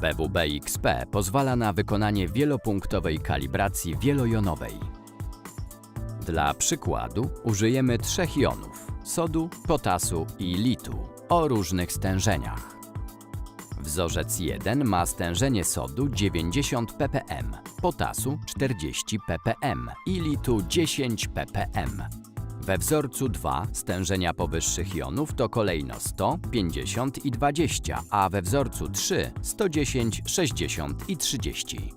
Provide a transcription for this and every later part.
BWB-XP pozwala na wykonanie wielopunktowej kalibracji wielojonowej. Dla przykładu użyjemy trzech jonów sodu, potasu i litu o różnych stężeniach. Wzorzec 1 ma stężenie sodu 90 ppm, potasu 40 ppm i litu 10 ppm. We wzorcu 2 stężenia powyższych jonów to kolejno 100, 50 i 20, a we wzorcu 3 110, 60 i 30.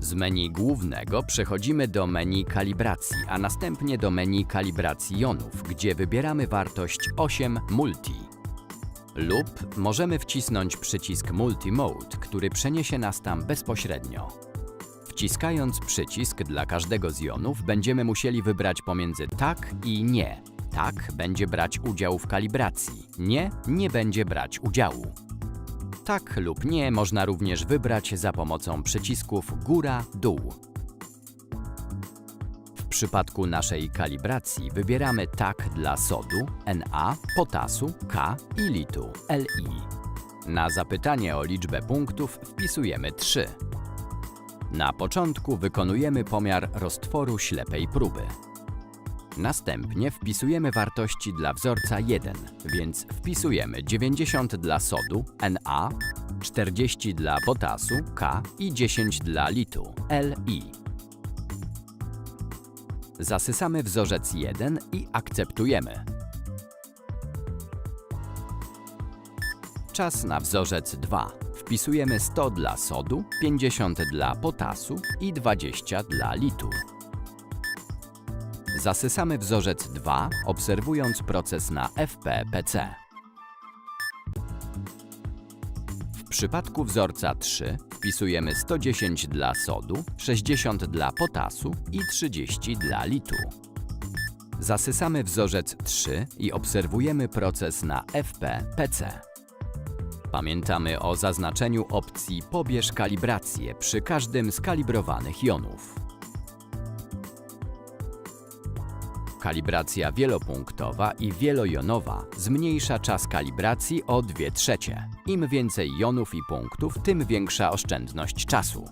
Z menu głównego przechodzimy do menu kalibracji, a następnie do menu kalibracji jonów, gdzie wybieramy wartość 8 Multi. Lub możemy wcisnąć przycisk Multi Mode, który przeniesie nas tam bezpośrednio. Wciskając przycisk dla każdego z jonów będziemy musieli wybrać pomiędzy tak i nie. Tak będzie brać udział w kalibracji, nie nie będzie brać udziału. Tak lub nie można również wybrać za pomocą przycisków góra-dół. W przypadku naszej kalibracji wybieramy tak dla sodu, Na, potasu, K i litu, Li. Na zapytanie o liczbę punktów wpisujemy 3. Na początku wykonujemy pomiar roztworu ślepej próby. Następnie wpisujemy wartości dla wzorca 1, więc wpisujemy 90 dla sodu Na, 40 dla potasu K i 10 dla litu Li. Zasysamy wzorzec 1 i akceptujemy. Czas na wzorzec 2. Wpisujemy 100 dla sodu, 50 dla potasu i 20 dla litu. Zasysamy wzorzec 2, obserwując proces na FPPC. W przypadku wzorca 3 wpisujemy 110 dla sodu, 60 dla potasu i 30 dla litu. Zasysamy wzorzec 3 i obserwujemy proces na FPPC. Pamiętamy o zaznaczeniu opcji Pobierz kalibrację przy każdym z kalibrowanych jonów. Kalibracja wielopunktowa i wielojonowa zmniejsza czas kalibracji o 2 trzecie. Im więcej jonów i punktów, tym większa oszczędność czasu.